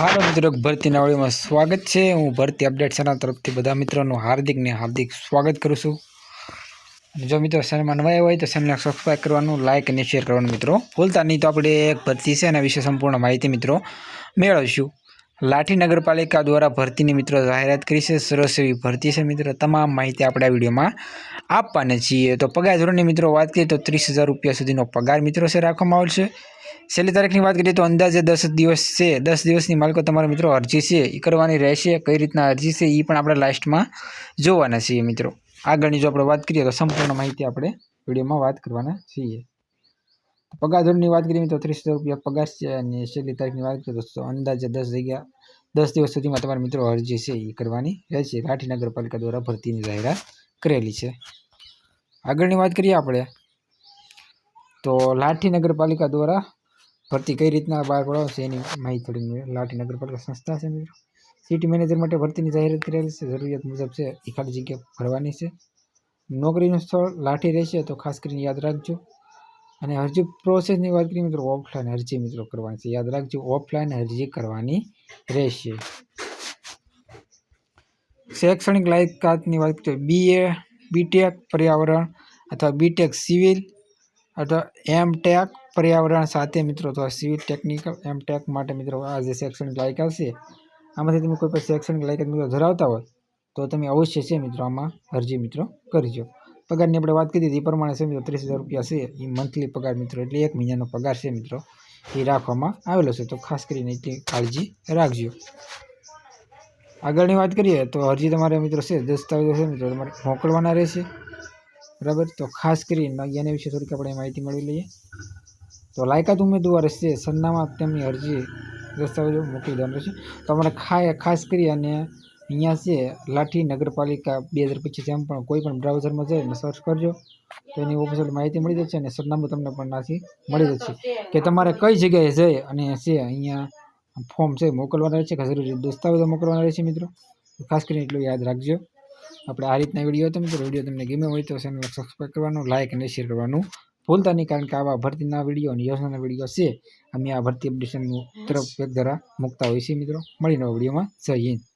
હાલો મિત્રો ભરતી નાવડીમાં સ્વાગત છે. હું ભરતી અપડેટ ચેનલ તરફથી બધા મિત્રોનું હાર્દિક ને હાર્દિક સ્વાગત કરું છું. જો મિત્રો ચેનલમાં નવા હોય તો ચેનલને સબસ્ક્રાઈબ કરવાનું લાઇક અને શેર કરવાનું મિત્રો ભૂલતા નહીં. તો આપણે એક ભરતી છે, એના વિશે સંપૂર્ણ માહિતી મિત્રો મેળવીશું. લાઠી નગરપાલિકા દ્વારા ભરતીની મિત્રો જાહેરાત કરી છે. સરસ એવી ભરતી છે મિત્રો. તમામ માહિતી આપણે આ વિડીયોમાં આપવાના છીએ. તો પગાર ધોરણની મિત્રો વાત કરીએ તો ત્રીસ હજાર રૂપિયા સુધીનો પગાર મિત્રો છે રાખવામાં આવશે છેલ્લી તારીખની વાત કરીએ તો અંદાજે દસ દિવસ છે. દસ દિવસની માલિકો તમારા મિત્રો અરજી છે. એ કરવાની રહેશે. કઈ રીતના અરજી છે એ પણ આપણે લાસ્ટમાં જોવાના છીએ મિત્રો. આગળની જો આપણે વાત કરીએ તો સંપૂર્ણ માહિતી આપણે વિડીયોમાં વાત કરવાના છીએ. પગાર ધોરણની વાત કરીએ તો ત્રીસ હજાર રૂપિયા પગાર છે અને છેલ્લી તારીખની વાત કરીએ તો અંદાજે દસ જગ્યા, દસ દિવસ સુધીમાં તમારા મિત્રો અરજી છે એ કરવાની રહેશે લાઠી નગરપાલિકા દ્વારા ભરતીની જાહેરાત કરેલી છે. આગળની વાત કરીએ આપણે તો લાઠી નગરપાલિકા દ્વારા ભરતી કઈ રીતના બહાર પડાવશે એની માહિતી થોડી. લાઠી નગરપાલિકા સંસ્થા છે મિત્રો. સિટી મેનેજર માટે ભરતીની જાહેરાત કરેલી છે. જરૂરિયાત મુજબ છે એ ખાલી જગ્યા ભરવાની છે. નોકરીનું સ્થળ લાઠી રહેશે તો ખાસ કરીને યાદ રાખજો. અને અરજી પ્રોસેસની વાત કરીએ મિત્રો ઓફલાઈન અરજી મિત્રો કરવાની છે. યાદ રાખજો ઓફલાઈન અરજી કરવાની રહેશે. શૈક્ષણિક લાયકાતની વાત કરીએ બીએ બીટેક પર્યાવરણ અથવા બીટેક સિવિલ અથવા એમ ટેક પર્યાવરણ સાથે મિત્રો, અથવા સિવિલ ટેકનિકલ એમ ટેક માટે મિત્રો, આ જે શૈક્ષણિક લાયકાત છે, આમાંથી તમે કોઈ પણ શૈક્ષણિક લાયકાત મિત્રો ધરાવતા હોય, તો તમે અવશ્ય છે મિત્રો, આમાં અરજી મિત્રો કરજો. પગારની આપણે વાત કરી હતી એ પ્રમાણે છે મિત્રો ત્રીસ હજાર રૂપિયા છે, એ મંથલી પગાર મિત્રો, એટલે એક મહિનાનો પગાર છે મિત્રો, એ રાખવામાં આવેલો છે. તો ખાસ કરીને એટલી કાળજી રાખજો. આગળની વાત કરીએ, તો અરજી તમારે મિત્રો છે, દસ્તાવેજો છે મિત્રો, તમારે મોકલવાના રહેશે. બરાબર? તો ખાસ કરીને એના વિશે થોડીક આપણે માહિતી મેળવી લઈએ. તો લાયકાત ઉમેદવાર છે, સરનામા તેમની અરજી દસ્તાવેજો મોકલી દેવાનું રહેશે. તો અમારે ખા ખાસ કરી અને અહીંયા છે લાઠી નગરપાલિકા બે હજાર પચીસ એમ પણ કોઈ પણ બ્રાઉઝરમાં જઈને સર્ચ કરજો. તો એની ઓફિશિયલ માહિતી મળી જશે અને સરનામું તમને પણ નાથી મળી જશે. કે તમારે કઈ જગ્યાએ જઈ અને છે અહીંયા ફોર્મ છે મોકલવાના રહેશે કે જરૂરી દસ્તાવેજો મોકલવાના રહેશે મિત્રો? ખાસ કરીને એટલું યાદ રાખજો. આપણે આ રીતના વીડિયો હતો મિત્રો. વીડિયો તમને ગમે હોય તો ચેનલ સબસ્ક્રાઈબ કરવાનું લાઇક અને શેર કરવાનું ભૂલતા નહીં કારણ કે આવા ભરતીના વીડિયો અને યોજનાના વીડિયો છે. અમે આ ભરતી અપડેશનનું તરફ એક દ્વારા મૂકતા હોઈએ છીએ મિત્રો. મળીને વિડીયોમાં જય હિન્દ.